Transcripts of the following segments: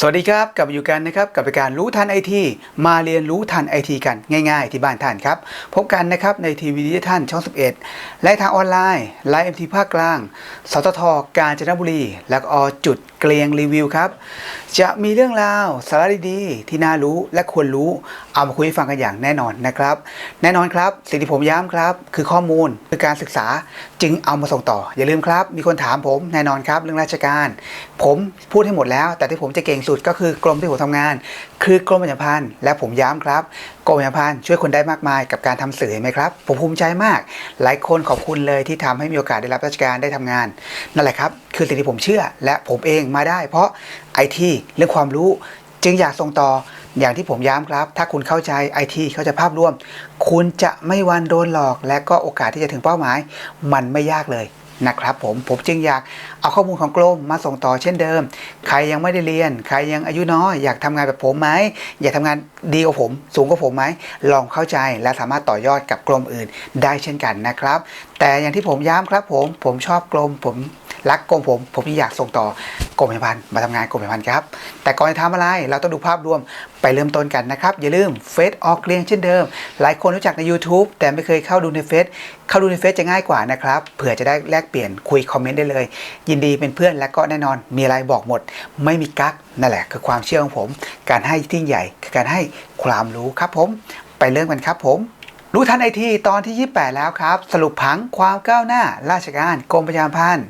สวัสดีครับกลับมาอยู่กันนะครับกับรายการรู้ทันไอทีมาเรียนรู้ทันไอทีกันง่าย ๆ ที่บ้านท่านครับ พบกันนะครับในทีวีดิจิทัลช่อง 11 และทางออนไลน์ไลฟ์เอ็มทีภาคกลาง สตทกาญจนบุรี และอจุดเกลียงรีวิวครับ จะมีเรื่องราวสาระดีๆที่น่ารู้และควรรู้เอามาคุยให้ฟังกันอย่างแน่นอนนะครับ แน่นอนครับ สิ่งที่ผมย้ำครับ คือข้อมูลคือการศึกษาจึงเอามาส่งต่อ อย่าลืมครับ มีคนถามผมแน่นอนครับ เรื่องราชการ ผมพูดให้หมดแล้ว แต่ที่ผมจะเก่งสุดก็คือกรมที่ผมทำงาน คือกรมประชาพันธ์และผมย้ำครับ กรมประชาสัมพันธ์ช่วยคนได้มากมายกับการทำสื่อเห็นไหมครับ ผมภูมิใจมาก หลายคนขอบคุณเลยที่ทำให้มีโอกาสได้รับราชการได้ทำงาน นั่นแหละครับ คือสิ่งที่ผมเชื่อ และผมเองมาได้ เพราะไอทีเรื่องความรู้จึงอยากส่งต่ออย่างที่ผมย้ำครับ ถ้าคุณเข้าใจไอทีเข้าใจภาพรวม คุณจะไม่วันโดนหลอก และก็โอกาสที่จะถึงเป้าหมาย มันไม่ยากเลย นะครับผมผมจึงอยากเอาข้อมูลของกรมมาส่งต่อเช่นเดิม ใครยังไม่ได้เรียน ใครยังอายุน้อยอยากทำงานแบบผมไหมอยากทำงานดีกว่าผม สูงกว่าผมไหมลองเข้าใจและสามารถต่อยอดกับกรมอื่นได้เช่นกันนะครับ แต่อย่างที่ผมย้ำครับผมผมชอบกรมผมรักกรมผม ผมอยากส่งต่อ กรมพยาบาลมาทำงานกรมพยาบาลครับ แต่ก่อนจะทำอะไรเราต้องดูภาพรวมไปเริ่มต้นกันนะครับ อย่าลืมเฟซออกเรียงเช่นเดิม หลายคนรู้จักใน YouTube แต่ไม่เคยเข้าดูในเฟซเข้าดูในเฟซจะง่ายกว่านะครับเผื่อจะได้แลกเปลี่ยนคุยคอมเมนต์ได้เลย ยินดีเป็นเพื่อนและก็แน่นอนมีอะไรบอกหมด ไม่มีกักนั่นแหละคือความเชื่อของผม การให้ที่ใหญ่คือการให้ความรู้ครับผม ไปเริ่มกันครับผม รู้ทันไอทีตอนที่ 28 แล้วครับ สรุปผังความก้าวหน้า ราชการกรมประชาสัมพันธ์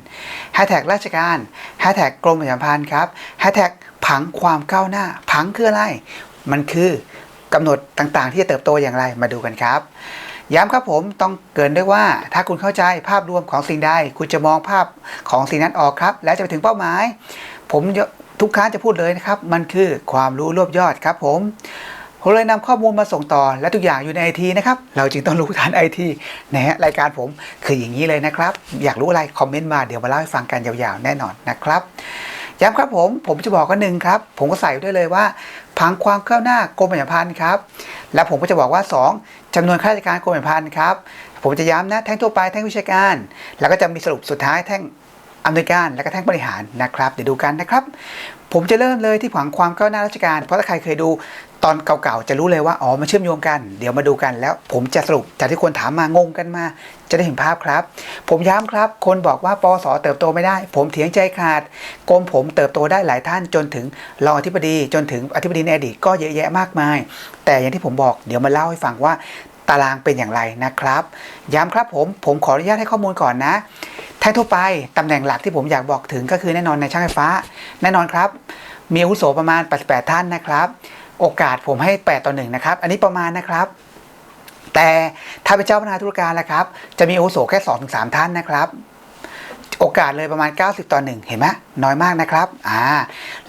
แฮชแท็กราชการแฮชแท็กกรมประชาสัมพันธ์ครับแฮชแท็กผังความก้าวหน้า ผังคืออะไร มันคือกำหนดต่างๆ ที่จะเติบโตอย่างไรมาดูกันครับย้ำครับผมต้องเกินด้วยว่าถ้าคุณเข้าใจภาพรวมของสิ่งใด คุณจะมองภาพของสิ่งนั้นออกครับ และจะไปถึงเป้าหมาย ผมทุกครั้งจะพูดเลยนะครับ มันคือความรู้รวบยอดครับผม ผมเลยนำข้อมูลมาส่งต่อ และทุกอย่างอยู่ในไอทีนะครับเราจึงต้องรู้ทันไอทีนะฮะรายการผมคืออย่างนี้เลยนะครับ อยากรู้อะไรคอมเมนต์มาเดี๋ยวมาเล่าให้ฟังกันยาวๆแน่นอนนะครับย้ำครับผม ผมจะบอกกันหนึ่งครับ ผมก็ใส่ได้วยเลยว่า ผังความก้าวหน้ากรมประชาพันธ์ครับ และผมก็จะบอกว่า 2จำนวนข้าราชการกรมประชาพันธ์ครับ ผมจะย้ำนะแท่งทั่วไปแท่งวิชาการ แล้วก็จะมีสรุปสุดท้ายแท่งอำนวยการและก็แท่งบริหารนะครับ เดี๋ยวดูกันนะครับ ผมจะเริ่มเลยที่ผังความก้าวหน้าราชการ เพราะถ้าใครเคยดู ตอนเก่าๆจะรู้เลยว่าอ๋อมันเชื่อมโยงกัน เดี๋ยวมาดูกันแล้ว ผมจะสรุปจากที่คนถามมางงกันมา จะได้เห็นภาพครับ ผมย้ำครับ คนบอกว่าปอสอเติบโตไม่ได้ ผมเถียงใจขาดกรมผมเติบโตได้หลายท่านจนถึงรองอธิบดีจนถึงอธิบดีในอดีตก็เยอะแยะมากมาย แต่อย่างที่ผมบอกเดี๋ยวมาเล่าให้ฟังว่าตารางเป็นอย่างไรนะครับ ย้ำครับผมผมขออนุญาตให้ข้อมูลก่อนนะแท่งทั่วไปตำแหน่งหลักที่ผมอยากบอกถึงก็คือแน่นอนในช่างไฟฟ้า แน่นอนครับ มีอาวุโสประมาณ 88 ท่านนะครับ โอกาสผมให้ 8 ต่อ 1 นะครับ อันนี้ประมาณนะครับ แต่ถ้าเป็นเจ้าพนักงานธุรการแล้วครับ จะมีอาวุโสแค่ 2-3 ท่านนะครับ โอกาสเลยประมาณ 90 ต่อ 1 เห็นไหมน้อยมากนะครับอ่า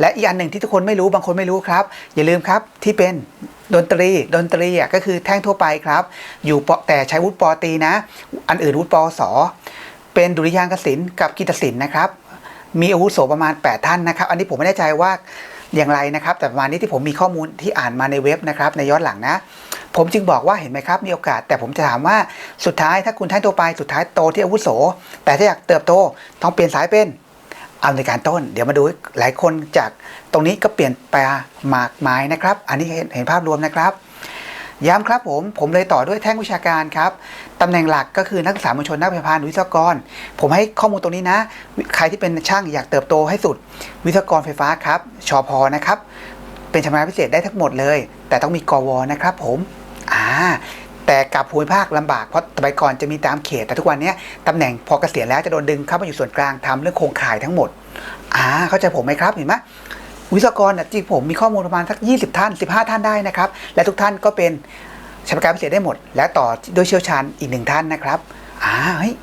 และอีกอันหนึ่งที่ทุกคนไม่รู้บางคนไม่รู้ครับ อย่าลืมครับที่เป็นดนตรีดนตรีอะก็คือแท่งทั่วไปครับ อยู่ปแต่ใช้วุฒิปอตีนะ อันอื่นวุฒิปอสอเป็นดุริยางคศิลป์กับกีตศิลป์นะครับ มีอาวุโสประมาณ 8 ท่านนะครับ อันนี้ผมไม่แน่ใจว่า อย่างไรนะครับ แต่ประมาณนี้ที่ผมมีข้อมูลที่อ่านมาในเว็บนะครับในย้อนหลังนะ ผมจึงบอกว่าเห็นไหมครับมีโอกาส แต่ผมจะถามว่าสุดท้ายถ้าคุณท่านโตไปสุดท้ายโตที่อาวุโส แต่ถ้าอยากเติบโตต้องเปลี่ยนสายเป็นเอาในการต้น เดี๋ยวมาดูหลายคนจากตรงนี้ก็เปลี่ยนไปมากมายนะครับ อันนี้เห็นเห็นภาพรวมนะครับ ย้ำครับผม ผมเลยต่อด้วยแท่งวิชาการครับตำแหน่งหลักก็คือนักศึกษามวลชนนักพยาบาลวิศวกร ผมให้ข้อมูลตรงนี้นะ ใครที่เป็นช่างอยากเติบโตให้สุด วิศวกรไฟฟ้าครับชอพอนะครับ เป็นชำนาญพิเศษได้ทั้งหมดเลย แต่ต้องมีกวนะครับ ผมอ่าแต่กับภูมิภาคลำบากเพราะสมัยก่อนจะมีตามเขต แต่ทุกวันนี้ตำแหน่งพอเกษียณแล้วจะโดนดึงเข้ามาอยู่ส่วนกลางทำเรื่องโครงข่ายทั้งหมดอ่าเข้าใจผมไหมครับเห็นไหม วิศวกรน่ะจริงผมมีข้อมูลประมาณสัก 20 ท่าน 15 ท่านได้นะครับ และทุกท่านก็เป็นชำนการพิเศษได้หมด และต่อโดยเชี่ยวชาญอีกหนึ่งท่านนะครับอ่าเฮ้ย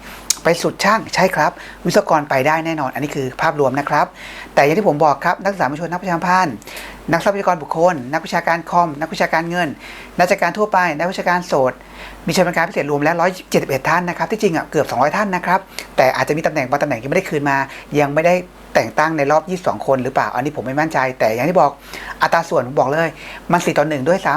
ไปสุดช่างใช่ครับ วิศวกรไปได้แน่นอน อันนี้คือภาพรวมนะครับ แต่อย่างที่ผมบอกครับนักศึกษามวลชนนักประชาพันธ์นักทรัพยากรบุคคล นักวิชาการคอม นักวิชาการเงิน นักวิชาการทั่วไป นักวิชาการโสด มีชำนาญการพิเศษรวมแล้ว 171 ท่านนะครับ ที่จริงอะเกือบ 200 ท่านนะครับ แต่อาจจะมีตำแหน่งบางตำแหน่งที่ไม่ได้คืนมา ยังไม่ได้ แต่งตั้งในรอบ 22 คนหรือเปล่า อันนี้ผมไม่มั่นใจ แต่อย่างที่บอกอัตราส่วนผมบอกเลย มัน4ต่อ1ด้วยซ้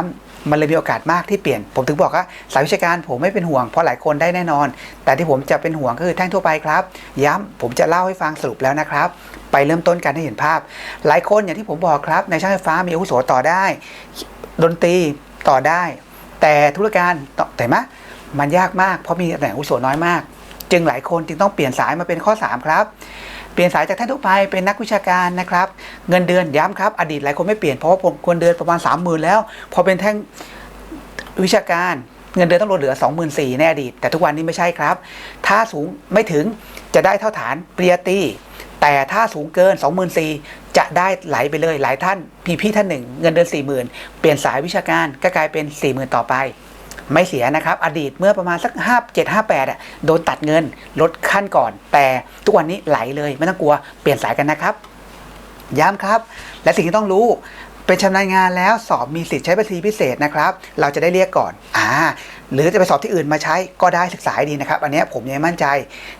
มันเลยมีโอกาสมากที่เปลี่ยน ผมถึงบอกว่าสายวิชาการผมไม่เป็นห่วงเพราะหลายคนได้แน่นอน แต่ที่ผมจะเป็นห่วงก็คือแท่งทั่วไปครับ ย้ำผมจะเล่าให้ฟังสรุปแล้วนะครับ ไปเริ่มต้นกันให้เห็นภาพ หลายคนอย่างที่ผมบอกครับ ในช่างไฟฟ้ามีอาวุโสต่อได้ ดนตรีต่อได้ แต่ธุรการต่อแต่ไหมมันยากมากเพราะมีตำแหน่งอาวุโสน้อยมาก จึงหลายคนจึงต้องเปลี่ยนสายมาเป็นข้อ 3 ครับ ปลี่ยนสายจากท่านทั่วไปเป็นนักวิชาการนะครับ เงินเดือนย้ำครับ อดีตหลายคนไม่เปลี่ยนเพราะว่าผมควรเดือนประมาณ 3 0,000 แล้ว พอเป็นแท่งวิชาการเงินเดือนต้องลดเหลือ 24,000ในอดีต แต่ทุกวันนี้ไม่ใช่ครับ ถ้าสูงไม่ถึงจะได้เท่าฐานปริญญาตรีแต่ถ้าสูงเกิน 24,000จะได้ไหลไปเลยหลายท่านพี่พี่ท่านหนึ่ง เงินเดือน40,000 เปลี่ยนสายวิชาการก็กลายเป็น 40,000 ต่อไป ไม่เสียนะครับ อดีตเมื่อประมาณสัก 5 7 5 8อะโดนตัดเงินลดขั้นก่อน แต่ทุกวันนี้ไหลเลยไม่ต้องกลัวเปลี่ยนสายกันนะครับ ย้ำครับ และสิ่งที่ต้องรู้เป็นชำนาญงานแล้วสอบมีสิทธิ์ใช้บัญชีพิเศษนะครับ เราจะได้เรียกก่อนอ่าหรือจะไปสอบที่อื่นมาใช้ก็ได้ศึกษาดีนะครับ อันนี้ผมยังมั่นใจ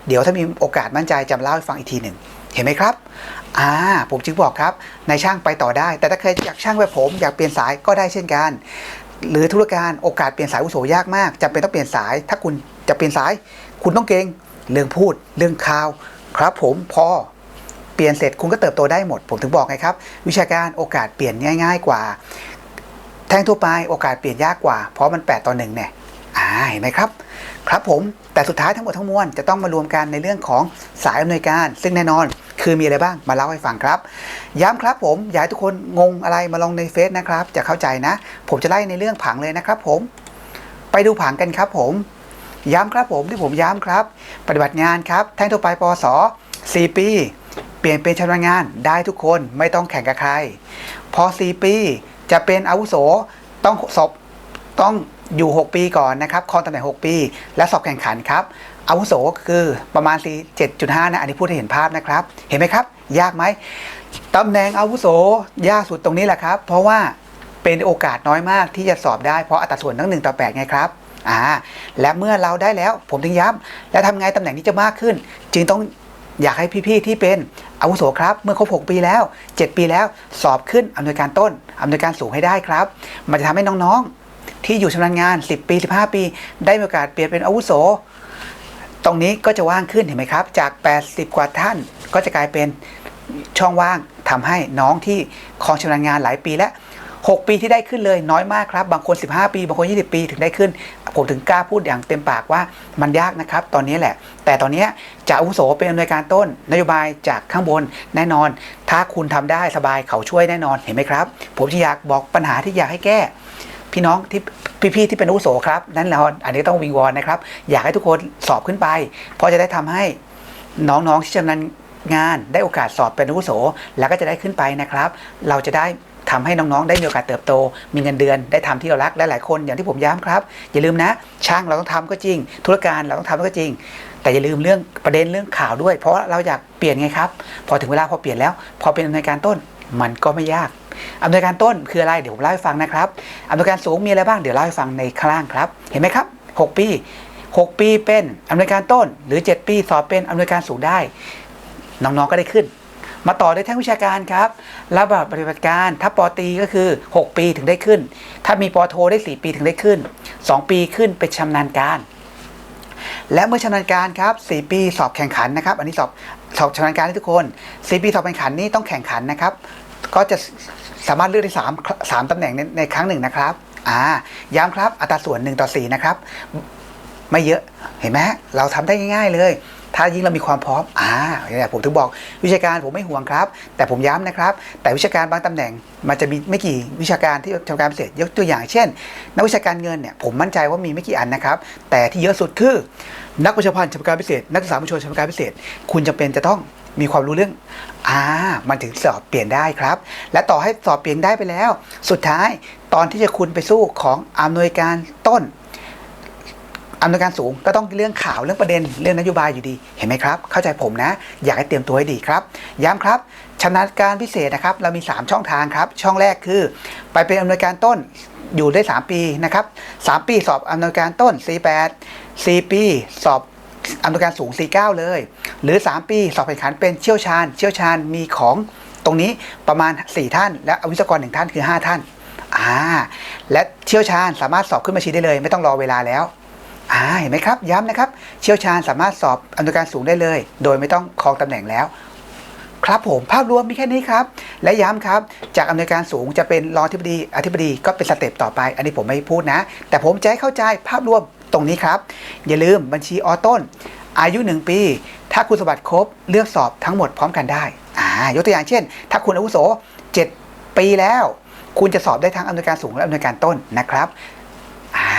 เดี๋ยวถ้ามีโอกาสมั่นใจจะเล่าให้ฟังอีกทีหนึ่งเห็นไหมครับอ่าผมจึงบอกครับในช่างไปต่อได้ แต่ถ้าเคยอยากช่างแบบผมอยากเปลี่ยนสายก็ได้เช่นกัน หรือธุรการโอกาสเปลี่ยนสายอุโสยากมากจำเป็นต้องเปลี่ยนสาย ถ้าคุณจะเปลี่ยนสาย คุณต้องเก่งเรื่องพูด เรื่องข่าว ครับผมพอเปลี่ยนเสร็จคุณก็เติบโตได้หมด ผมถึงบอกไงครับ วิชาการโอกาสเปลี่ยนง่าย ๆ กว่า แท่งทั่วไปโอกาสเปลี่ยนยากกว่า เพราะมัน8ต่อหนึ่งเนี่ยอ่าเห็นไหมครับ ครับผมแต่สุดท้ายทั้งหมดทั้งมวลจะต้องมารวมกันในเรื่องของสายอำนวยการ ซึ่งแน่นอน คือมีอะไรบ้างมาเล่าให้ฟังครับ ย้ำครับผมอยากให้ทุกคนงงอะไรมาลองในเฟซนะครับ จะเข้าใจนะ ผมจะไล่ในเรื่องผังเลยนะครับผม ไปดูผังกันครับผม ย้ำครับผมที่ผมย้ำครับ ปฏิบัติงานครับ แท่งทั่วไปปวส4ปี เปลี่ยนเป็นชำนาญงานได้ทุกคนไม่ต้องแข่งกับใคร พอ 4 ปี จะเป็นอาวุโสต้องสอบต้องอยู่ 6 ปีก่อนนะครับครองตำแหน่ง 6 ปี และสอบแข่งขันครับ อาวุโสคือประมาณ4 7.5นะอันนี้พูดให้เห็นภาพนะครับ เห็นไหมครับ ยากไหมตำแหน่งอาวุโสยากสุดตรงนี้แหละครับ เพราะว่าเป็นโอกาสน้อยมากที่จะสอบได้เพราะอัตราส่วนทั้ง1ต่อ8ไงครับอ่าและเมื่อเราได้แล้วผมถึงย้ำแล้วทำไงตำแหน่งนี้จะมากขึ้น จึงต้องอยากให้พี่ๆที่เป็นอาวุโสครับ เมื่อครบ 6 ปีแล้ว 7 ปีแล้วสอบขึ้นอำนวยการต้นอำนวยการสูงให้ได้ครับ มันจะทำให้น้องๆ ที่อยู่ชำนาญงาน 10 ปี 15 ปี ได้มีโอกาสเปลี่ยนเป็นอาวุโส ตรงนี้ก็จะว่างขึ้นเห็นไหมครับ จาก 80 กว่าท่านก็จะกลายเป็นช่องว่างทำให้น้องที่คองชำนาญงานหลายปีและ6 ปีที่ได้ขึ้นเลยน้อยมากครับ บางคน 15 ปี บางคน 20 ปีถึงได้ขึ้น ผมถึงกล้าพูดอย่างเต็มปากว่ามันยากนะครับ ตอนนี้แหละ แต่ตอนนี้จะอาวุโสเป็นอำนวยการต้น นโยบายจากข้างบนแน่นอน ถ้าคุณทำได้สบายเขาช่วยแน่นอนเห็นไหมครับ ผมจะอยากบอกปัญหาที่อยากให้แก้ พี่น้องที่ พี่ๆที่เป็นอาวุโสครับนั่นแหละอันนี้ต้องวิงวอนนะครับ อยากให้ทุกคนสอบขึ้นไป เพราะจะได้ทำให้น้องๆที่ชำนาญงานได้โอกาสสอบเป็นอาวุโส แล้วก็จะได้ขึ้นไปนะครับ เราจะได้ทำให้น้องๆ ได้มีโอกาสเติบโต มีเงินเดือน ได้ทำที่เรารัก และหลายคนอย่างที่ผมย้ำครับ อย่าลืมนะ ช่างเราต้องทำก็จริง ธุรการเราต้องทำก็จริง แต่อย่าลืมเรื่องประเด็นเรื่องข่าวด้วย เพราะเราอยากเปลี่ยนไงครับ พอถึงเวลาพอเปลี่ยนแล้ว พอเป็นอำนวยการต้น มันก็ไม่ยาก อำนวยการต้นคืออะไรเดี๋ยวผมเล่าให้ฟังนะครับอำนวยการสูงมีอะไรบ้างเดี๋ยวเล่าให้ฟังในข้างล่างครับ เห็นไหมครับ 6 ปี 6 ปีเป็นอำนวยการต้น หรือ 7 ปีสอบเป็นอำนวยการสูงได้น้องๆก็ได้ขึ้น มาต่อด้วยท่งวิชาการครับระบบปฏิบัติการถ้าปอตีก็คือ 6 ปีถึงได้ขึ้น ถ้ามีปอโทได้ 4 ปีถึงได้ขึ้น 2 ปีขึ้นเป็นชำนาญการและเมื่อชำนาญการครับ 4 ปีสอบแข่งขันนะครับ อันนี้สอบสอบชำนาญการให้ทุกคน 4 ปีสอบแข่งขันนี้ต้องแข่งขันนะครับ ก็จะสามารถเลือกได้3 3ตำแหน่งในในครั้งหนึ่งนะครับอ่าย้ำครับอัตราส่วน 1 ต่อ 4 นะครับ ไม่เยอะเห็นไหมเราทำได้ง่าย ๆ เลย ถ้ายิ่งเรามีความพร้อมอ่าเนี่ยผมถึงบอกวิชาการผมไม่ห่วงครับ แต่ผมย้ำนะครับ แต่วิชาการบางตำแหน่งมันจะมีไม่กี่วิชาการที่ทำการพิเศษยกตัวอย่างเช่น นักวิชาการเงินเนี่ยผมมั่นใจว่ามีไม่กี่อันนะครับ แต่ที่เยอะสุดคือ นักวิชาพันธ์ชำนาญการพิเศษ นักศึกษาผู้ชนชำนาญการพิเศษ คุณจำเป็นจะต้อง มีความรู้เรื่องอ่ามันถึงสอบเปลี่ยนได้ครับ และต่อให้สอบเปลี่ยนได้ไปแล้ว สุดท้ายตอนที่จะคุณไปสู้ของอำนวยการต้นอำนวยการสูงก็ต้องเรื่องข่าวเรื่องประเด็นเรื่องนโยบายอยู่ดี เห็นไหมครับ เข้าใจผมนะ อยากให้เตรียมตัวให้ดีครับ ย้ำครับชำนาญการพิเศษนะครับ เรามี 3 ช่องทางครับ ช่องแรกคือ ไปเป็นอำนวยการต้นอยู่ได้ 3 ปีนะครับ 3 ปีสอบอำนวยการต้น 48 4 ปี สอบ อำนวยการสูง 49 เลย หรือ 3 ปีสอบแข่งขันเป็นเชี่ยวชาญ เชี่ยวชาญมีของตรงนี้ประมาณ 4 ท่าน และอวิศวกรหนึ่งท่านคือ 5 ท่านอ่าและเชี่ยวชาญสามารถสอบขึ้นบัญชีได้เลย ไม่ต้องรอเวลาแล้วอ่าเห็นไหมครับ ย้ำนะครับ เชี่ยวชาญสามารถสอบอำนวยการสูงได้เลย โดยไม่ต้องครองตำแหน่งแล้วครับผมภาพรวมมีแค่นี้ครับ และย้ำครับ จากอำนวยการสูงจะเป็นรองอธิบดีอธิบดีก็เป็นสเต็ปต่อไป อันนี้ผมไม่พูดนะ แต่ผมจะให้เข้าใจภาพรวม ตรงนี้ครับ อย่าลืมบัญชีออต้น อายุ 1 ปี ถ้าคุณสมบัติครบเลือกสอบทั้งหมดพร้อมกันได้อ่ายกตัวอย่างเช่น ถ้าคุณอาวุโส 7 ปีแล้ว คุณจะสอบได้ทั้งอำนวยการสูงและอำนวยการต้นนะครับอ่า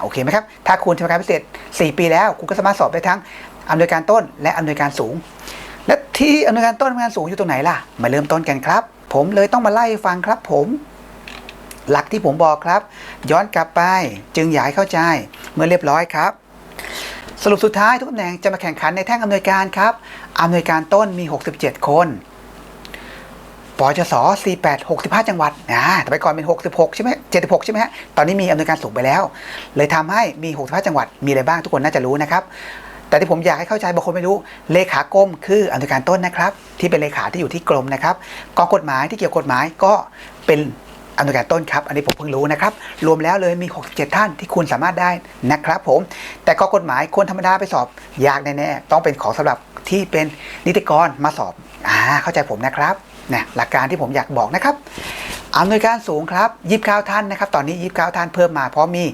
โอเคไหมครับ ถ้าคุณทำการพิเศษ 4 ปีแล้ว คุณก็สามารถสอบได้ทั้งอำนวยการต้น และอำนวยการสูง และที่อำนวยการต้นอำนวยการสูงอยู่ตรงไหนล่ะ มาเริ่มต้นกันครับ ผมเลยต้องมาไล่ฟังครับผม หลักที่ผมบอกครับ ย้อนกลับไปจึงอยากให้เข้าใจเมื่อเรียบร้อยครับ สรุปสุดท้ายทุกตำแหน่งจะมาแข่งขันในแท่งอำนวยการครับอำนวยการต้นมี 67 คนปจส48 65 จังหวัดนะแต่ไปก่อนเป็น 66 ใช่ไหม76 ใช่ไหมฮะ ตอนนี้มีอำนวยการสูงไปแล้ว เลยทำให้มี 65 จังหวัด มีอะไรบ้างทุกคนน่าจะรู้นะครับ แต่ที่ผมอยากให้เข้าใจบางคนไม่รู้ เลขากรมคืออำนวยการต้นนะครับ ที่เป็นเลขาที่อยู่ที่กรมนะครับ กองกฎหมายที่เกี่ยวกับกฎหมายก็เป็น อำนวยการต้นครับ อันนี้ผมเพิ่งรู้นะครับ รวมแล้วเลยมี 67 ท่านที่คุณสามารถได้นะครับผม แต่กอกฎหมายคนธรรมดาไปสอบ ยากแน่ๆ ต้องเป็นของสำหรับที่เป็นนิติกรมาสอบ อ่า เข้าใจผมนะครับเนี่ยหลักการที่ผมอยากบอกนะครับอำนวยการสูงครับ 29 ท่านนะครับ ตอนนี้ 29 ท่านเพิ่มมา เพราะมี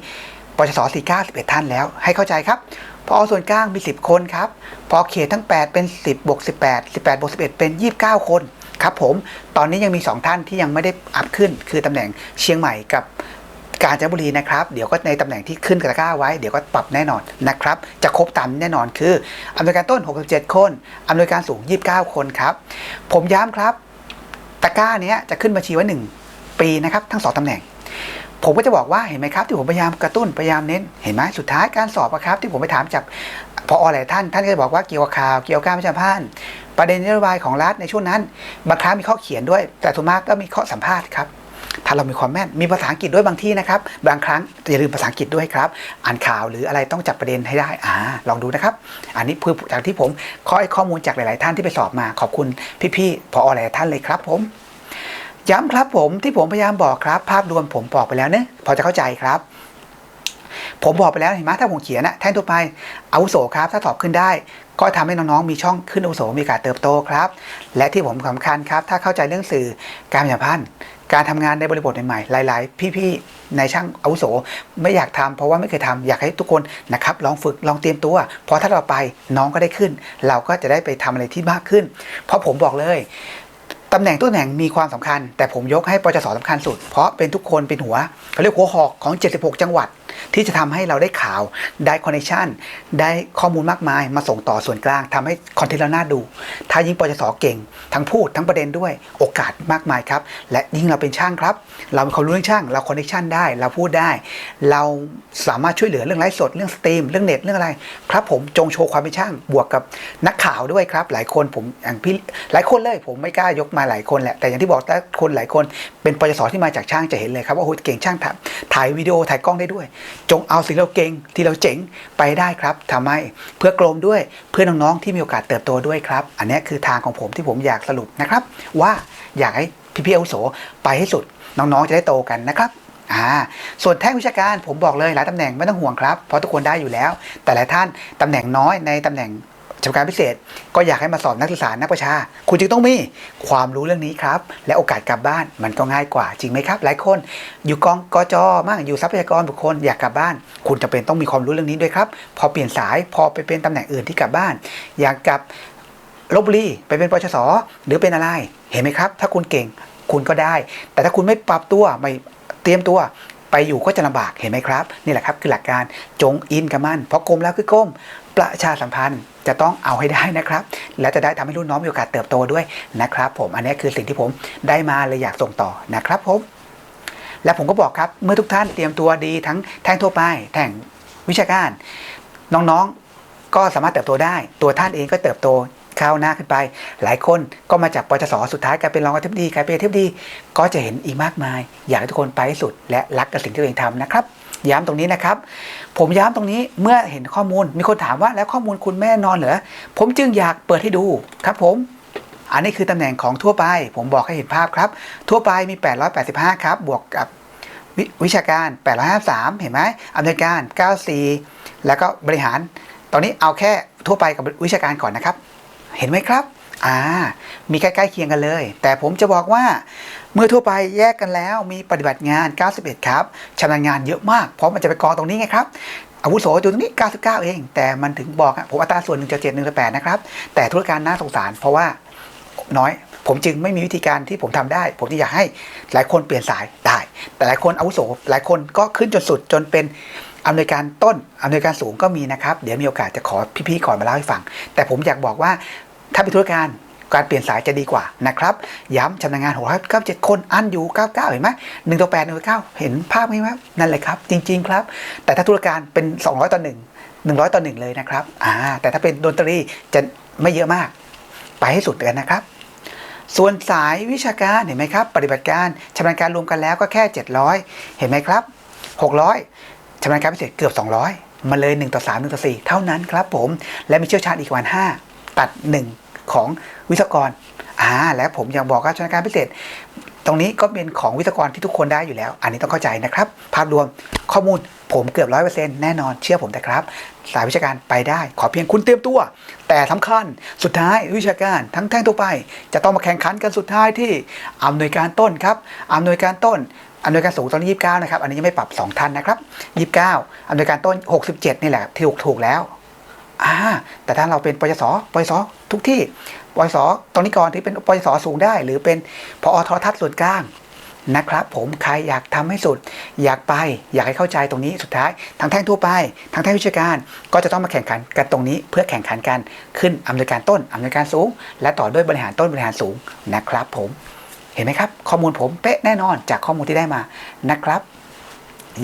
ปชส49 11 ท่านแล้ว ให้เข้าใจครับพอส่วนกลางมี 10 คนครับ พอเขตทั้ง 8 เป็น 10บวก18 18บวก11 เป็น 29 คน ครับผมตอนนี้ยังมี 2 ท่านที่ยังไม่ได้อัพขึ้น คือตำแหน่งเชียงใหม่กับกาญจนบุรีนะครับ เดี๋ยวก็ในตำแหน่งที่ขึ้นกระก้าไว้เดี๋ยวก็ปรับแน่นอนนะครับ จะครบตามแน่นอนคืออำนวยการต้น 67 คนอำนวยการสูง 29 คนครับ ผมย้ำครับ ตะก้าเนี้ยจะขึ้นบัญชีไว้หนึ่งปีนะครับ ทั้งสองตำแหน่ง ผมก็จะบอกว่าเห็นไหมครับ ที่ผมพยายามกระตุ้นพยายามเน้นเห็นไหมสุดท้ายการสอบอะครับ ที่ผมไปถามจาก พอหลายท่านท่านก็จะบอกว่าเกี่ยวกับข่าวเกี่ยวกับการประชาพันธ์ประเด็นนโยบายของรัฐในช่วงนั้น บางครั้งมีข้อเขียนด้วย แต่ส่วนมากก็มีข้อสัมภาษณ์ครับถ้าเรามีความแม่น มีภาษาอังกฤษด้วยบางที่นะครับ บางครั้งอย่าลืมภาษาอังกฤษด้วยครับ อ่านข่าวหรืออะไรต้องจับประเด็นให้ได้ อ่า ลองดูนะครับ อันนี้คือจากที่ผมข้อข้อมูลจากหลาย ๆ ท่านที่ไปสอบมา ขอบคุณพี่ ๆ พอหลายท่านเลยครับ ผม ย้ำครับผมที่ผมพยายามบอกครับ ภาพรวมผมบอกไปแล้วเนะพอจะเข้าใจครับ ผมบอกไปแล้วเห็นไหมถ้าผมเขียนนะแท่นทั่วไปอาวุโสครับ ถ้าสอบขึ้นได้ ก็ทำให้น้องๆมีช่องขึ้นอาวุโสมีโอกาสเติบโตครับ และที่ผมสำคัญครับ ถ้าเข้าใจเรื่องสื่อการประชาสัมพันธ์การทำงานในบริบทใหม่ๆ หลาย ๆ พี่ๆในช่างอาวุโสไม่อยากทำเพราะว่าไม่เคยทำอยากให้ทุกคนนะครับลองฝึกลองเตรียมตัวเพราะถ้าเราไปน้องก็ได้ขึ้น เราก็จะได้ไปทำอะไรที่มากขึ้น เพราะผมบอกเลยตำแหน่งตัวแหน่งมีความสำคัญ แต่ผมยกให้ปจสสำคัญสุด เพราะเป็นทุกคนเป็นหัวเขาเรียกหัวหอกของ 76 จังหวัด ที่จะทำให้เราได้ข่าวได้คอนเนคชันได้ข้อมูลมากมายมาส่งต่อส่วนกลางทำให้คอนเทนต์เราน่าดู ถ้ายิ่งปจสเก่ง ทั้งพูดทั้งประเด็นด้วยโอกาสมากมายครับ และยิ่งเราเป็นช่างครับ เราเป็นคนรู้เรื่องช่าง เราคอนเนคชันได้ เราพูดได้ เราสามารถช่วยเหลือเรื่องไลฟ์สดเรื่องสตรีมเรื่องเน็ตเรื่องอะไรครับ ผมจงโชว์ความเป็นช่างบวกกับนักข่าวด้วยครับ หลายคนผมอย่างพี่หลายคนเลย ผมไม่กล้ายกมาหลายคนแหละแต่อย่างที่บอกถ้าคนหลายคนเป็นปจสที่มาจากช่างจะเห็นเลยครับว่าโอ้เก่งช่างถ่ายวิดีโอถ่ายกล้องได้ด้วยจงเอาสิ่งเราเก่งที่เราเจ๋งไปได้ครับทำให้เพื่อกลมด้วยเพื่อน้องๆที่มีโอกาสเติบโตด้วยครับ อันนี้คือทางของผมที่ผมอยากสรุปนะครับ ว่าอยากให้พี่ๆอาวุโสไปให้สุดน้องๆจะได้โตกันนะครับอ่าส่วนแท่งวิชาการผมบอกเลยหลายตำแหน่งไม่ต้องห่วงครับเพราะทุกคนได้อยู่แล้ว แต่หลายท่านตำแหน่งน้อยในตำแหน่ง ชำการพิเศษก็อยากให้มาสอบนักศึกษานักประชา คุณจึงต้องมีความรู้เรื่องนี้ครับ และโอกาสกลับบ้านมันก็ง่ายกว่าจริงไหมครับ หลายคน อยู่กองกจมั่งอยู่ทรัพยากรบุคคลอยากกลับบ้าน คุณจะเป็นต้องมีความรู้เรื่องนี้ด้วยครับ พอเปลี่ยนสายพอไปเป็นตำแหน่งอื่นที่กลับบ้าน อยากกลับลบบุรีไปเป็นปชสหรือเป็นอะไรเห็นไหมครับ ถ้าคุณเก่งคุณก็ได้ แต่ถ้าคุณไม่ปรับตัวไม่เตรียมตัวไปอยู่ก็จะลำบากเห็นไหมครับ นี่แหละครับคือหลักการจงอินกับมันเพราะกรมแล้วคือกรมประชาสัมพันธ์ จะต้องเอาให้ได้นะครับ และจะได้ทำให้รุ่นน้องมีโอกาสเติบโตด้วยนะครับ ผมอันนี้คือสิ่งที่ผมได้มาเลยอยากส่งต่อนะครับผมและผมก็บอกครับเมื่อทุกท่านเตรียมตัวดีทั้งแท่งทั่วไปแท่งวิชาการ น้องๆก็สามารถเติบโตได้ ตัวท่านเองก็เติบโตข้าวหน้าขึ้นไป หลายคนก็มาจากปจสสุดท้ายกลายเป็นรองอธิบดีกลายเป็นอธิบดี ก็จะเห็นอีกมากมาย อยากให้ทุกคนไปให้สุด และรักกับสิ่งที่ตัวเองทำนะครับ ย้ำตรงนี้นะครับ ผมย้ำตรงนี้เมื่อเห็นข้อมูล มีคนถามว่าแล้วข้อมูลคุณแม่นอนเหรอผมจึงอยากเปิดให้ดูครับผมอันนี้คือตำแหน่งของทั่วไป ผมบอกให้เห็นภาพครับ ทั่วไปมี 885 ครับ บวกกับววิชาการ 853 เห็นไหมอำนวยการ 94 แล้วก็บริหาร ตอนนี้เอาแค่ทั่วไปกับวิชาการก่อนนะครับ เห็นไหมครับ อ่า มีใกล้ๆเคียงกันเลย แต่ผมจะบอกว่า เมื่อทั่วไปแยกกันแล้วมีปฏิบัติงาน 91 ครับชำนาญงานเยอะมากเพราะมันจะไปกองตรงนี้ไงครับอาวุโสอยู่ตรงนี้ 99 เอง แต่มันถึงบอกอะผมอัตราส่วน1 7 1 8นะครับ แต่ธุรการน่าสงสารเพราะว่าน้อย ผมจึงไม่มีวิธีการที่ผมทำได้ ผมที่อยากให้หลายคนเปลี่ยนสายได้ แต่หลายคนอาวุโสหลายคนก็ขึ้นจนสุดจนเป็นอำนวยการต้นอำนวยการสูงก็มีนะครับ เดี๋ยวมีโอกาสจะขอพี่ๆก่อนมาเล่าให้ฟัง แต่ผมอยากบอกว่าถ้าเป็นธุรการ การเปลี่ยนสายจะดีกว่านะครับ ย้ำชำนาญงาน6 9 7 คนอันอยู่ 99 เห็นไหมหนึ่งต่อ8หนึ่งต่อ9เห็นภาพไหมครับนั่นเลยครับ จริง ๆ ครับ แต่ถ้าธุรการเป็น 200 ต่อ 1 100 ต่อ 1 เลยนะครับอ่าแต่ถ้าเป็นดนตรีจะไม่เยอะมาก ไปให้สุดกันนะครับส่วนสายวิชาการเห็นไหมครับ ปฏิบัติการชำนาญการรวมกันแล้วก็แค่ 700 เห็นไหมครับ 600ชำนาญการพิเศษเกือบ 200 มาเลย 1 ต่อ 3 1 ต่อ 4 เท่านั้นครับผม และมีเชี่ยวชาญอีกวัน 5 ตัด 1 ของ วิศวกรอ่าและผมยังบอกว่าชนการพิเศษ ตรงนี้ก็เป็นของวิศวกรที่ทุกคนได้อยู่แล้ว อันนี้ต้องเข้าใจนะครับ ภาพรวมข้อมูลผมเกือบร้อยเปอร์เซ็นต์แน่นอนเชื่อผมแต่ครับ สายวิชาการไปได้ ขอเพียงคุณเตรียมตัว แต่สำคัญสุดท้ายวิชาการทั้งแท่งตัวไป จะต้องมาแข่งขันกันสุดท้ายที่อำนวยการต้นครับอำนวยการต้นอำนวยการสูงตอนนี้ยี่สิบเก้านะครับ อันนี้ยังไม่ปรับสองท่านนะครับยี่สิบเก้าอำนวยการต้นหกสิบเจ็ดนี่แหละที่ถูกถูกแล้วอ่าแต่ถ้าเราเป็นปยสปยสทุกที่ ปยสตรงนี้ก่อนที่เป็นปยสสูงได้ หรือเป็นพอทรทัศน์ส่วนกลางนะครับ ผมใครอยากทำให้สุด อยากไปอยากให้เข้าใจตรงนี้สุดท้ายทางแท่งทั่วไปทางแท่งวิชาการ ก็จะต้องมาแข่งขันกันตรงนี้เพื่อแข่งขันกันขึ้นอำนวยการต้นอำนวยการสูง และต่อด้วยบริหารต้นบริหารสูงนะครับ ผมเห็นไหมครับ ข้อมูลผมเป๊ะแน่นอนจากข้อมูลที่ได้มานะครับ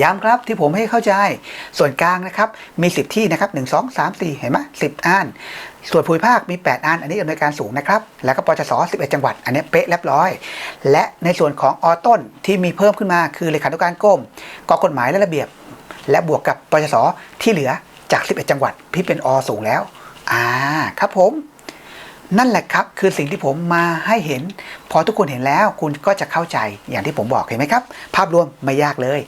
ย้ำครับที่ผมให้เข้าใจ ส่วนกลางนะครับมี 10 ที่นะครับ 1 2 3 4 เห็นไหม10อันส่วนภูมิภาคมี 8 อัน อันนี้อำนวยการสูงนะครับ แล้วก็ปจส11 จังหวัด อันนี้เป๊ะเรียบร้อย และในส่วนของอต้นที่มีเพิ่มขึ้นมาคือเลขานุการกรมกกฎหมายและระเบียบ และบวกกับปจสที่เหลือจาก 11 จังหวัดที่เป็นอสูงแล้วอ่าครับผมนั่นแหละครับ คือสิ่งที่ผมมาให้เห็น พอทุกคนเห็นแล้วคุณก็จะเข้าใจอย่างที่ผมบอกเห็นไหมครับ ภาพรวมไม่ยากเลย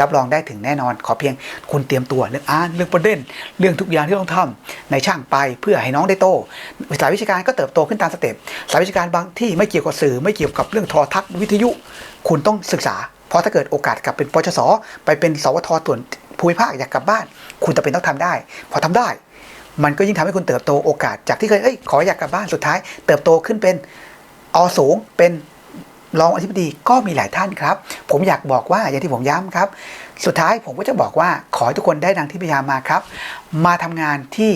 รับรองได้ถึงแน่นอน ขอเพียงคุณเตรียมตัวเรื่องอ่านเรื่องประเด็น เรื่องทุกอย่างที่ต้องทำในช่างไปเพื่อให้น้องได้โตสายวิชาการก็เติบโตขึ้นตามสเต็ปสายวิชาการบางที่ไม่เกี่ยวกับสื่อไม่เกี่ยวกับเรื่องโทรทัศน์วิทยุ คุณต้องศึกษา เพราะถ้าเกิดโอกาสกลับเป็นปชสไปเป็นสวทส่วนภูมิภาคอยากกลับบ้าน คุณจะเป็นต้องทำได้ พอทำได้ มันก็ยิ่งทำให้คุณเติบโตโอกาสจากที่เคยเอ้ยขออยากกลับบ้านสุดท้าย เติบโตขึ้นเป็นอสูงเป็น รองอธิบดีก็มีหลายท่านครับ ผมอยากบอกว่าอย่างที่ผมย้ำครับ สุดท้ายผมก็จะบอกว่าขอให้ทุกคนได้ดังที่พยายามมาครับ มาทำงานที่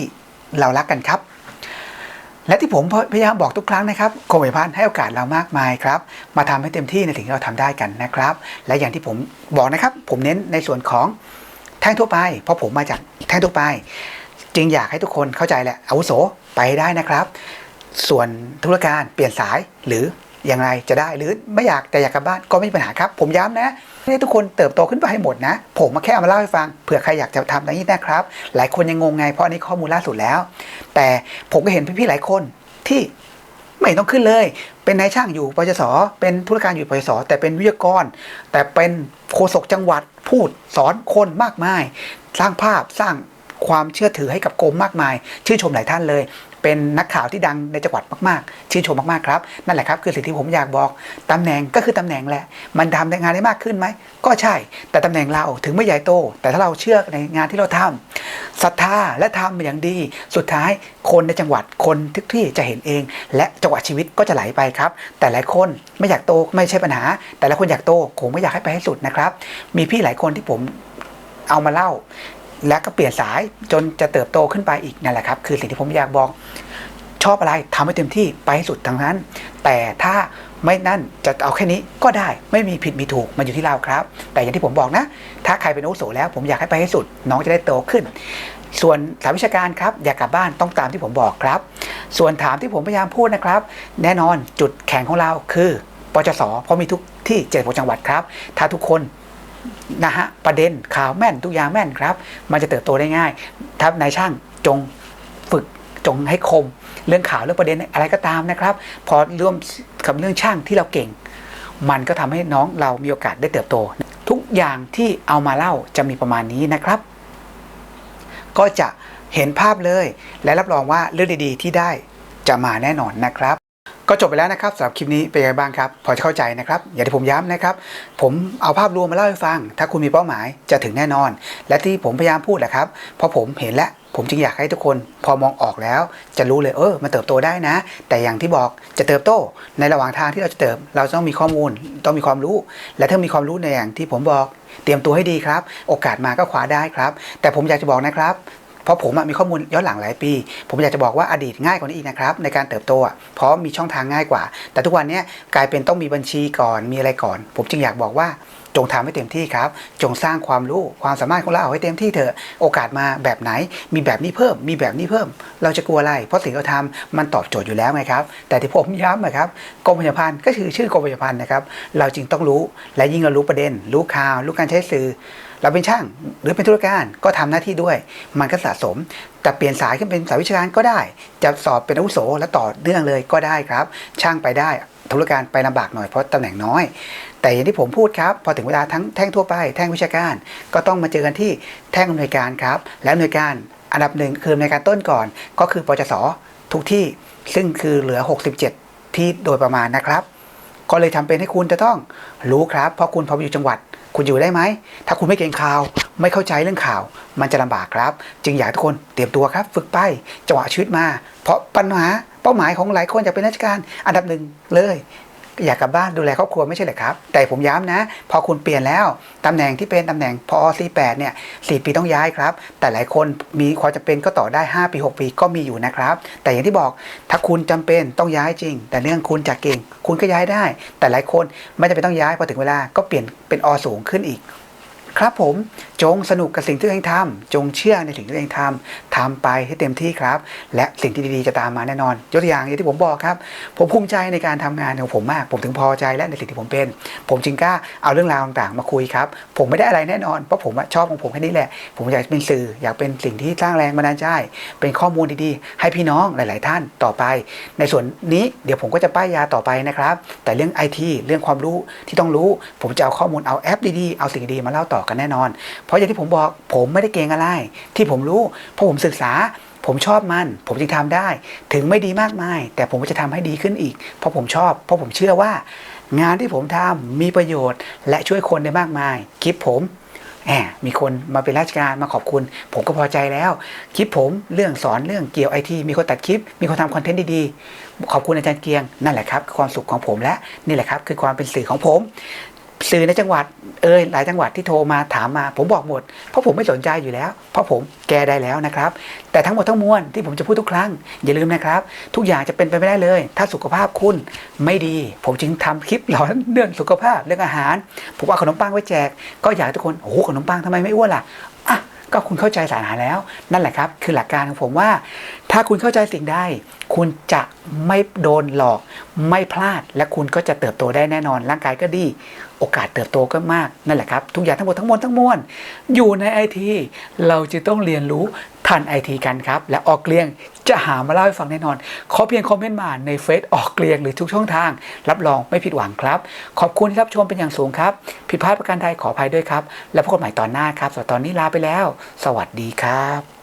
เรารักกันครับ และที่ผมพยายามบอกทุกครั้งนะครับโคมพันธ์ให้โอกาสเรามากมายครับ มาทำให้เต็มที่ในสิ่งที่เราทำได้กันนะครับ และอย่างที่ผมบอกนะครับ ผมเน้นในส่วนของแท่งทั่วไป เพราะผมมาจากแท่งทั่วไป จึงอยากให้ทุกคนเข้าใจแหละอาวุโสไปได้นะครับ ส่วนธุรการเปลี่ยนสายหรือ อย่างไรจะได้หรือไม่อยากแต่อยากกลับบ้านก็ไม่มีปัญหาครับ ผมย้ำนะไม่ให้ทุกคนเติบโตขึ้นไปให้หมดนะ ผมมาแค่เอามาเล่าให้ฟังเผื่อใครอยากจะทำอย่างนี้นะครับ หลายคนยังงงไงเพราะอันนี้ข้อมูลล่าสุดแล้ว แต่ผมก็เห็นพี่ๆหลายคนที่ไม่ต้องขึ้นเลย เป็นนายช่างอยู่ปจสเป็นธุรการอยู่ปจสแต่เป็นวิทยากร แต่เป็นโฆษกจังหวัดพูดสอนคนมากมาย สร้างภาพสร้างความเชื่อถือให้กับกรมมากมาย ชื่นชมหลายท่านเลย เป็นนักข่าวที่ดังในจังหวัดมากๆ ชื่นชมมากๆครับ นั่นแหละครับคือสิ่งที่ผมอยากบอกตำแหน่งก็คือตำแหน่งแหละ มันทำงานได้มากขึ้นไหม ก็ใช่ แต่ตำแหน่งเราถึงไม่ใหญ่โต แต่ถ้าเราเชื่อในงานที่เราทำศรัทธาและทำอย่างดี สุดท้ายคนในจังหวัดคนทุกที่จะเห็นเอง และจังหวะชีวิตก็จะไหลไปครับ แต่หลายคนไม่อยากโตไม่ใช่ปัญหา แต่ละคนอยากโตผมไม่อยากให้ไปให้สุดนะครับ มีพี่หลายคนที่ผมเอามาเล่า และก็เปลี่ยนสายจนจะเติบโตขึ้นไปอีกนั่นแหละครับ คือสิ่งที่ผมอยากบอก ชอบอะไรทำให้เต็มที่ไปให้สุดทางนั้น แต่ถ้าไม่นั่นจะเอาแค่นี้ก็ได้ไม่มีผิดมีถูกมันอยู่ที่เราครับ แต่อย่างที่ผมบอกนะ ถ้าใครเป็นอาวุโสแล้ว ผมอยากให้ไปให้สุด น้องจะได้โตขึ้น ส่วนสายวิชาการครับ อยากกลับบ้านต้องตามที่ผมบอกครับ ส่วนถามที่ผมพยายามพูดนะครับ แน่นอนจุดแข็งของเราคือปจสเพราะมีทุกที่เจ็ดจังหวัดครับ ถ้าทุกคน นะฮะประเด็นข่าวแม่นทุกอย่างแม่นครับ มันจะเติบโตได้ง่ายถ้านายช่างจงฝึกจงให้คม เรื่องข่าวเรื่องประเด็นอะไรก็ตามนะครับ พอร่วมกับเรื่องช่างที่เราเก่ง มันก็ทำให้น้องเรามีโอกาสได้เติบโต ทุกอย่างที่เอามาเล่าจะมีประมาณนี้นะครับ ก็จะเห็นภาพเลยและรับรองว่าเรื่องดีๆ ที่ได้จะมาแน่นอนนะครับ ก็จบไปแล้วนะครับสำหรับคลิปนี้เป็นยังไงบ้างครับ พอจะเข้าใจนะครับ อย่างที่ผมย้ำนะครับ ผมเอาภาพรวมมาเล่าให้ฟัง ถ้าคุณมีเป้าหมายจะถึงแน่นอน และที่ผมพยายามพูดแหละครับ เพราะผมเห็นแล้วผมจึงอยากให้ทุกคนพอมองออกแล้ว จะรู้เลยเออมันเติบโตได้นะ แต่อย่างที่บอกจะเติบโต ในระหว่างทางที่เราจะเติบ เราต้องมีข้อมูล ต้องมีความรู้ และถ้ามีความรู้ในอย่างที่ผมบอก เตรียมตัวให้ดีครับ โอกาสมาก็คว้าได้ครับ แต่ผมอยากจะบอกนะครับ เพราะผมมีข้อมูลย้อนหลังหลายปี ผมอยากจะบอกว่าอดีตง่ายกว่านี้อีกนะครับในการเติบโตเพราะมีช่องทางง่ายกว่า แต่ทุกวันนี้กลายเป็นต้องมีบัญชีก่อนมีอะไรก่อน ผมจึงอยากบอกว่าจงทำให้เต็มที่ครับ จงสร้างความรู้ความสามารถของเราเอาให้เต็มที่เถอะ โอกาสมาแบบไหน มีแบบนี้เพิ่ม มีแบบนี้เพิ่ม เราจะกลัวอะไร เพราะสิ่งที่เราทำมันตอบโจทย์อยู่แล้วไงครับ แต่ที่ผมย้ำนะครับกรมประชาพันธ์ก็คือชื่อกรมประชาพันธ์นะครับ เราจึงต้องรู้ และยิ่งเรารู้ประเด็น รู้ข่าว รู้การใช้สื่อ เราเป็นช่างหรือเป็นธุรการก็ทำหน้าที่ด้วย มันก็สะสมแต่เปลี่ยนสายขึ้นเป็นสายวิชาการก็ได้ จะสอบเป็นอาวุโสและต่อเนื่องเลยก็ได้ครับ ช่างไปได้ธุรการไปลำบากหน่อยเพราะตำแหน่งน้อย แต่อย่างที่ผมพูดครับ พอถึงเวลาทั้งแท่งทั่วไปแท่งวิชาการ ก็ต้องมาเจอกันที่แท่งอำนวยการครับ และอำนวยการอันดับหนึ่งคืออำนวยการต้นก่อน ก็คือปจสทุกที่ซึ่งคือเหลือ 67 ที่โดยประมาณนะครับ ก็เลยทำเป็นให้คุณจะต้องรู้ครับ เพราะคุณพอไปอยู่จังหวัด คุณอยู่ได้ไหม ถ้าคุณไม่เก่งข่าว ไม่เข้าใจเรื่องข่าว มันจะลำบากครับ จึงอยากทุกคนเตรียมตัวครับ ฝึกไปจังหวะชีวิตมา เพราะปัญหาเป้าหมายของหลายคนอยากเป็นราชการอันดับหนึ่งเลย อยากกลับบ้านดูแลครอบครัวไม่ใช่เหรอครับ แต่ผมย้ำนะ พอคุณเปลี่ยนแล้วตำแหน่งที่เป็นตำแหน่งพอ48เนี่ย4ปีต้องย้ายครับ แต่หลายคนมีความจำเป็นก็ต่อได้ 5 ปี 6 ปีก็มีอยู่นะครับ แต่อย่างที่บอกถ้าคุณจำเป็นต้องย้ายจริง แต่เนื่องคุณจากเก่ง คุณก็ย้ายได้ แต่หลายคนไม่จำเป็นต้องย้ายพอถึงเวลาก็เปลี่ยนเป็นอสูงขึ้นอีก ครับผมจงสนุกกับสิ่งที่ตัวเองทำจงเชื่อในสิ่งที่ตัวเองทำทำไปให้เต็มที่ครับ และสิ่งที่ดีๆจะตามมาแน่นอน ยกตัวอย่างอย่างที่ผมบอกครับ ผมภูมิใจในการทำงานของผมมาก ผมถึงพอใจและในสิ่งที่ผมเป็น ผมจึงกล้าเอาเรื่องราวต่างๆ มาคุยครับ ผมไม่ได้อะไรแน่นอนเพราะผมชอบของผมแค่นี้แหละ ผมอยากเป็นสื่ออยากเป็นสิ่งที่สร้างแรงบันดาลใจเป็นข้อมูลดีๆ ให้พี่น้องหลาย ๆ ท่านต่อไป ในส่วนนี้เดี๋ยวผมก็จะป้ายยาต่อไปนะครับแต่เรื่องไอทีเรื่องความรู้ที่ต้องรู้ ผมจะเอาข้อมูลเอาแอปดีๆเอาสิ่งดีๆมาเล่าต่อกันแน่นอน เพราะอย่างที่ผมบอกผมไม่ได้เก่งอะไร ที่ผมรู้เพราะผมศึกษา ผมชอบมัน ผมจึงทำได้ ถึงไม่ดีมากมาย แต่ผมจะทำให้ดีขึ้นอีก เพราะผมชอบ เพราะผมเชื่อว่า งานที่ผมทำมีประโยชน์ และช่วยคนได้มากมายคลิปผมแหมมีคนมาเป็นราชการมาขอบคุณ ผมก็พอใจแล้ว คลิปผมเรื่องสอนเรื่องเกี่ยวไอทีมีคนตัดคลิป มีคนทำคอนเทนต์ดีๆ ขอบคุณอาจารย์เกียง นั่นแหละครับคือความสุขของผมและนี่แหละครับคือความเป็นสื่อของผม สื่อในจังหวัดเอยหลายจังหวัดที่โทรมาถามมา ผมบอกหมด เพราะผมไม่สนใจอยู่แล้ว เพราะผมแก้ได้แล้วนะครับ แต่ทั้งหมดทั้งมวลที่ผมจะพูดทุกครั้ง อย่าลืมนะครับ ทุกอย่างจะเป็นไปไม่ได้เลย ถ้าสุขภาพคุณไม่ดี ผมจึงทำคลิปหลอนเรื่องสุขภาพเรื่องอาหาร ผมเอาขนมปังไว้แจก ก็อยากให้ทุกคนโอ้โหขนมปังทำไมไม่อ้วนล่ะอะก็คุณเข้าใจสารอาหารแล้ว นั่นแหละครับ คือหลักการของผมว่า ถ้าคุณเข้าใจสิ่งใดคุณจะไม่โดนหลอก ไม่พลาดและคุณก็จะเติบโตได้แน่นอนร่างกายก็ดี โอกาสเติบโตก็มากนั่นแหละครับ ทุกอย่างทั้งหมดทั้งมวลทั้งมวลอยู่ในไอทีเราจะต้องเรียนรู้ทันไอทีกันครับ และออกเกลียงจะหามาเล่าให้ฟังแน่นอน ขอเพียงคอมเมนต์มาในเฟซออกเกลียงหรือทุกช่องทาง รับรองไม่ผิดหวังครับ ขอบคุณที่รับชมเป็นอย่างสูงครับ ผิดพลาดประการใดขออภัยด้วยครับ และพบกันใหม่ตอนหน้าครับสำหรับตอนนี้ลาไปแล้ว สวัสดีครับ